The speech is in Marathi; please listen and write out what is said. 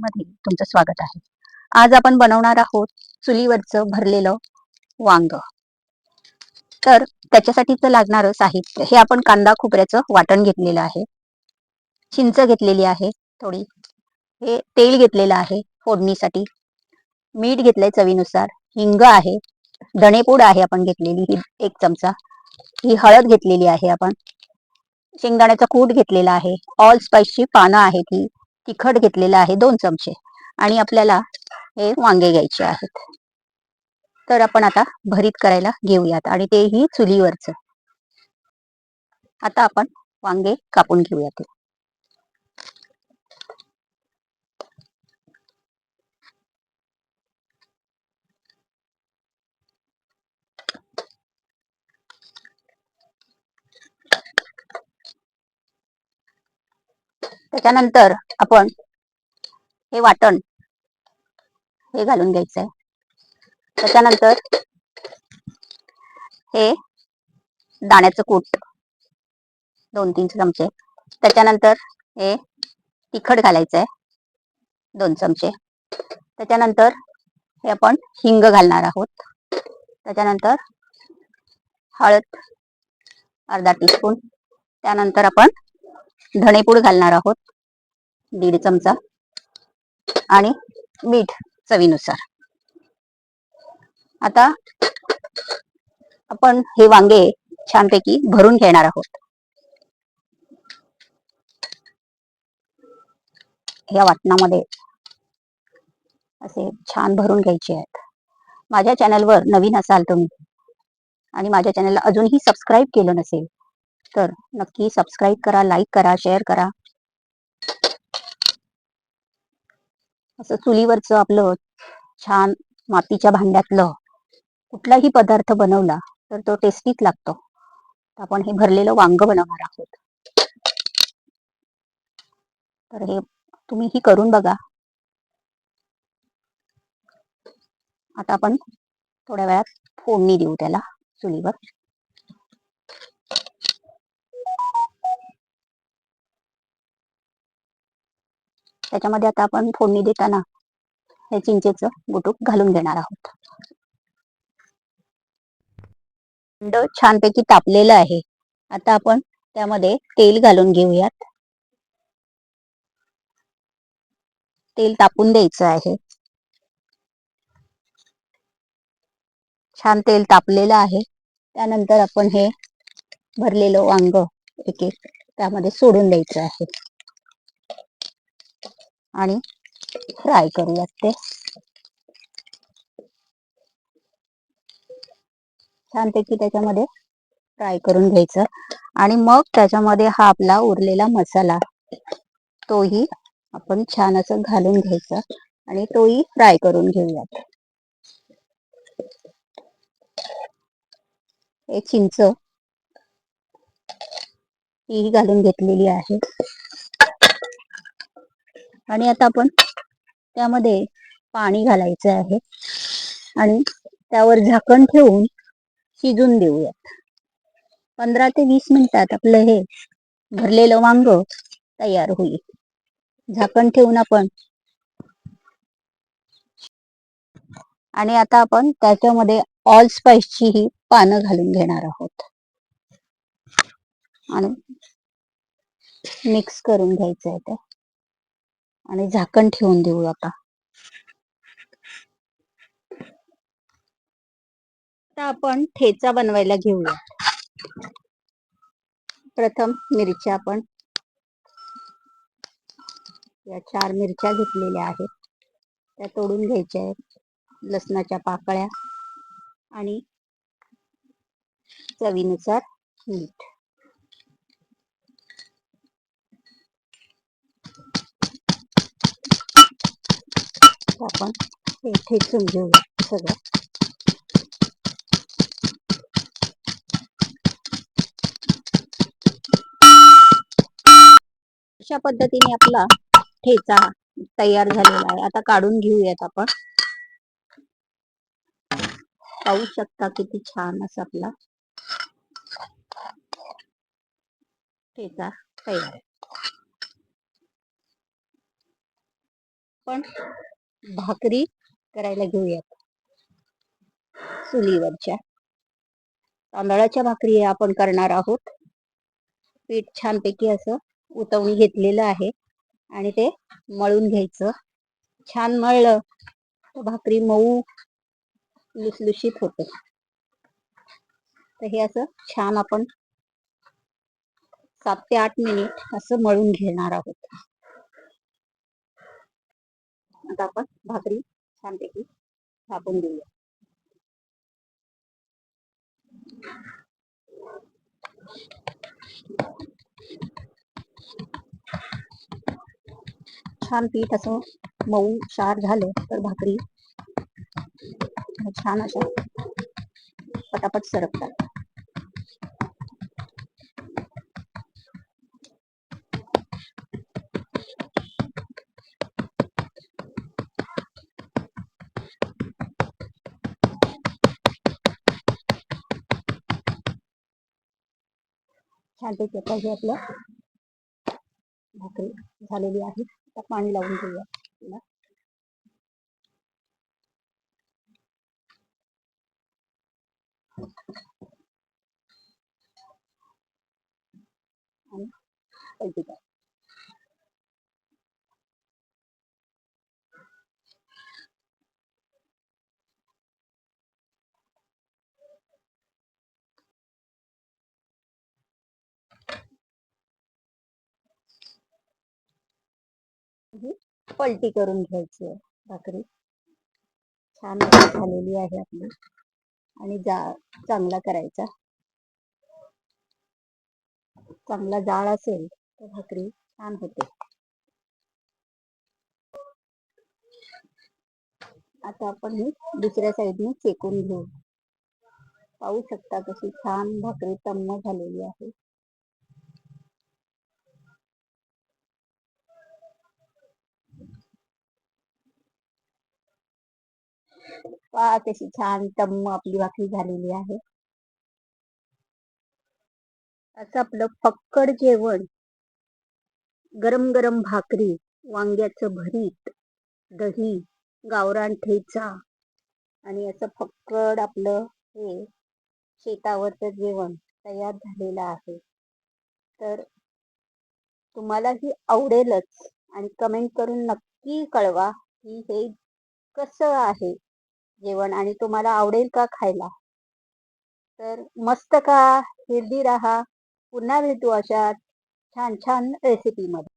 मध्ये तुमचं स्वागत आहे. आज आपण बनवणार आहोत चुलीवरचं भरलेलं वांग. तर त्याच्यासाठीच लागणारं साहित्य हे आपण कांदा खोबऱ्याचं वाटण घेतलेलं आहे. चिंच घेतलेली आहे थोडी. हे तेल घेतलेलं आहे फोडणीसाठी. मीठ घेतलंय चवीनुसार. हिंग आहे. धणेपूड आहे आपण घेतलेली ही एक चमचा. ही हळद घेतलेली आहे आपण. शेंगदाण्याचा कूट घेतलेला आहे. ऑल स्पाइसची पानं आहेत ही. तिखट घेतलेलं आहे दोन चमचे. आणि आपल्याला हे वांगे घ्यायचे आहेत. तर आपण आता भरीत करायला घेऊयात आणि तेही चुलीवरच. आता आपण वांगे कापून घेऊयात. त्याच्यानंतर आपण हे वाटण हे घालून घ्यायचं आहे त्याच्यानंतर हे दाण्याचं कूट दोन तीन चमचे. त्याच्यानंतर हे तिखट घालायचं आहे दोन चमचे. त्याच्यानंतर हे आपण हिंग घालणार आहोत. त्याच्यानंतर हळद अर्धा टीस्पून. त्यानंतर आपण धणेपूड घालणार आहोत. दीड चमचा. आणि मीठ चवीनुसार. आता आपण हे वांगे छानपैकी भरून घेणार आहोत. या वाटणामध्ये असे छान भरून घ्यायचे आहेत. माझ्या चॅनलवर नवीन असाल तुम्ही आणि माझ्या चॅनलला अजूनही सबस्क्राईब केलं नसेल तर नक्की सबस्क्राईब करा लाईक करा शेअर करा. असं चुलीवरचं आपलं छान मातीच्या भांड्यातलं कुठलाही पदार्थ बनवला तर तो टेस्टीच लागतो. आपण हे भरलेलं वांग बनवणार आहोत. तर हे तुम्ही ही करून बघा. आता आपण थोड्या वेळात फोडणी देऊ त्याला चुलीवर. त्याच्यामध्ये आता आपण फोडणी देताना हे चिंचेचं गुटूक घालून घेणार आहोत. अंड छानपैकी तापलेलं आहे. आता आपण त्यामध्ये तेल घालून घेऊयात. तेल तापून द्यायचं आहे. छान तेल तापलेलं आहे. त्यानंतर आपण हे भरलेलं वांग एक एक त्यामध्ये सोडून द्यायचं आहे. आणि फ्राय करूयात ते. छानपैकी त्याच्यामध्ये फ्राय करून घ्यायचं. आणि मग त्याच्यामध्ये हा आपला उरलेला मसाला तोही आपण छान असं घालून घ्यायचा आणि तोही फ्राय करून घेऊयात. हे चिंच तीही घालून घेतलेली आहे. आणि आता आपण त्यामध्ये पाणी घालायचं आहे. आणि त्यावर झाकण ठेवून शिजून देऊयात. पंधरा ते वीस मिनिटात आपलं हे भरलेलं वांग तयार होईल. झाकण ठेवून आपण आणि आता आपण त्याच्यामध्ये ऑल स्पाइसची ही पानं घालून घेणार आहोत. आणि मिक्स करून घ्यायचं आहे ते. आणि झाकण ठेवून देऊ आता. आता आपण ठेचा बनवायला घेऊया. प्रथम मिरच्या आपण या चार मिरच्या घेतलेल्या आहेत. त्या तोडून घ्यायच्या आहेत. लसणाच्या पाकळ्या आणि चवीनुसार मीठ. आपण हे ठेचून घेऊया सगळं. अशा पद्धतीने आपला ठेचा तयार झालेला आहे. आता काढून घेऊयात आपण. पाहू शकता किती छान असं आपला ठेचा तयार पण भाकरी करायला घेऊयात. चुलीवरच्या. तांदळाच्या भाकरी आपण करणार आहोत. पीठ छानपैकी असं उतवून घेतलेलं आहे आणि ते मळून घ्यायचं. छान मळलं तर भाकरी मऊ लुसलुशीत होते. तर हे असं छान आपण सात ते आठ मिनिट असं मळून घेणार आहोत. आता आपण भाकरी, छानपैकी थापून देऊया छान पीठ असं मऊ, शार झालं तर भाकरी. छान अशा पटापट सरकतात. छानपैकी आता हे आपलं भाकरी झालेली आहे. आता पाणी लावून घेऊया तिला आणि पलटी करून घ्यायची आहे भाकरी. छान झालेली आहे आपली. आणि जा चांगला करायचा. चांगला जाळ असेल तर भाकरी छान होते. आता आपण ही दुसऱ्या साईडने चेकून घेऊ. पाहू शकता कशी छान भाकरी तम्म झालेली आहे. वा कशी छान टम्म आपली भाकरी झालेली आहे. असं आपलं फक्कड जेवण. गरम गरम भाकरी वांग्याचं भरीत दही गावरान ठेचा आणि असं फक्कड आपलं हे शेतावरचं जेवण तयार झालेलं आहे. तर तुम्हालाही आवडेलच आणि कमेंट करून नक्की कळवा की हे कसं आहे. जेवण आणि तुम्हाला आवडेल का खायला? तर मस्त का हेल्दी राहा. पुन्हा भेटू अशा छान छान रेसिपीमध्ये